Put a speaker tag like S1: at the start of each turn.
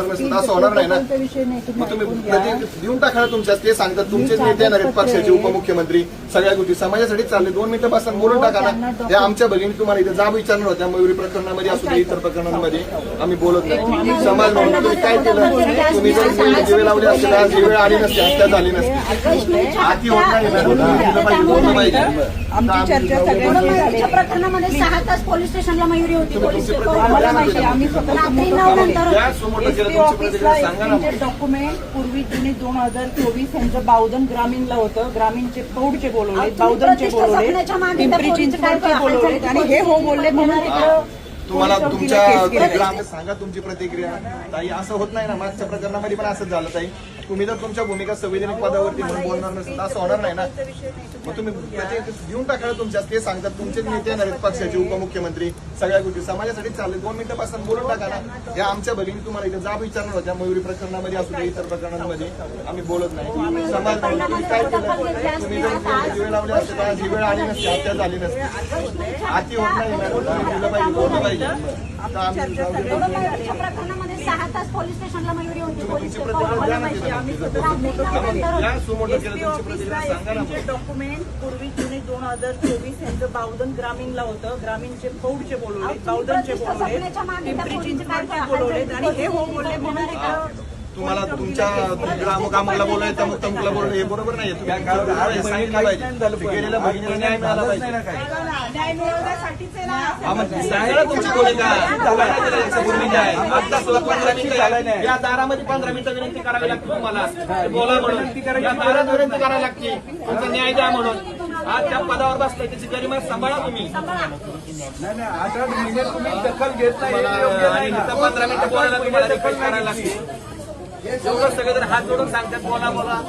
S1: असं होणार नाही ना.
S2: तुम्ही
S1: मग तुम्ही
S2: ऐकून घ्या.
S1: प्रति- देऊन टाका ना तुमच्यात ते सांगतात तुमचेच
S2: मी
S1: नेते येणार आहेत पक्षाचे. उपमुख्यमंत्री सगळ्या गोष्टी. समाजासाठी चालले दोन मिनिटं बसून बोलून
S2: हो,
S1: टाका ना. त्या आमच्या भगिनी तुम्हाला इथे जाब विचारणार होत्या मयुरी प्रकरणामध्ये असू दे इतर प्रकरणांमध्ये. आम्ही बोलत नाही. समाज म्हणून तुम्ही काय केलं? तुम्ही जर दिवे लावले असते आज ही वेळ आली नसते हत्या झाली नसती. आती होत नाही ना. पाहिजे,
S3: प्रकरणामध्ये सहा तास पोलीस स्टेशनला मयुरी होती. पोलीस
S2: आम्ही
S3: नंतर
S2: ऑफिसला डॉक्युमेंट पूर्वी जुने दोन हजार चोवीस यांचं बावधन ग्रामीणला होतं. ग्रामीणचे प्रौढचे बोलवले बावधनचे बोलवले पिंपरी चिंचवडचे बोलवले आणि हे हो बोलले म्हणून तिकडं
S1: तुम्हाला तुमच्या सांगा तुमची प्रतिक्रिया. ताई असं होत नाही ना मागच्या प्रकरणामध्ये पण असंच झालं ताई. तुम्ही जर तुमच्या भूमिका संविधानिक पदावरती म्हणून बोलणार नसेल असं होणार नाही ना? मग तुम्ही प्रतिक्रिया देऊन टाका ना तुमच्यात ते सांगतात तुमचेच नेते येणार आहेत पक्षाचे उपमुख्यमंत्री सगळ्या गोष्टी. समाजासाठी चालले दोन मिनिटं बसून बोलून टाका ना. या आमच्या भगिनी तुम्हाला इथे जाब विचारणार होत्या मयुरी प्रकरणामध्ये असू दे इतर प्रकरणांमध्ये. आम्ही बोलत नाही. समाज काय केलं? तुम्ही जर दिवे लावले असते तर आज ही वेळ आली नसती हत्या झाली नसती. आती होत नाही ना. तुम्ही दिलं पाहिजे बोललं पाहिजे.
S3: तास पोलीस स्टेशनला मयुरी होती पोलीस
S2: डॉक्युमेंट पूर्वी जुने दोन हजार चोवीस यांचं बावधन ग्रामीणला होतं. ग्रामीणचे प्रौढचे बोलवले बावधनचे बोलवले पिंपरी चिंचवडचे बोलवले आणि हे हो? बोलले म्हणून
S1: तुम्हाला तुमच्या ग्रामकामाला बोलाय तमुक तमुकला बोलणं हे बरोबर नाही तुम्ही सांगितलं पाहिजे. गेलेल्या भगिनीला न्याय मिळाला पाहिजे. हा, तुमची भूमिका नाही भूमिका आहे आता सुद्धा पंधरा मिनिटं आहे. या दारामध्ये पंधरा मिनिटं विनंती करावी लागते तुम्हाला. बोला म्हणून. या दारात विनंती करावी लागते. तुमचा न्याय द्या म्हणून. आज त्या पदावर बसलाय त्याची गरिमा सांभाळा तुम्ही.
S4: महिने तुम्ही दखल घेत नाही नाही
S1: पंधरा मिनिटं बोलायला तुम्हाला रिक्वेस्ट करायला लागते. एवढं सगळे हात जोडून सांगतात बोला बोला.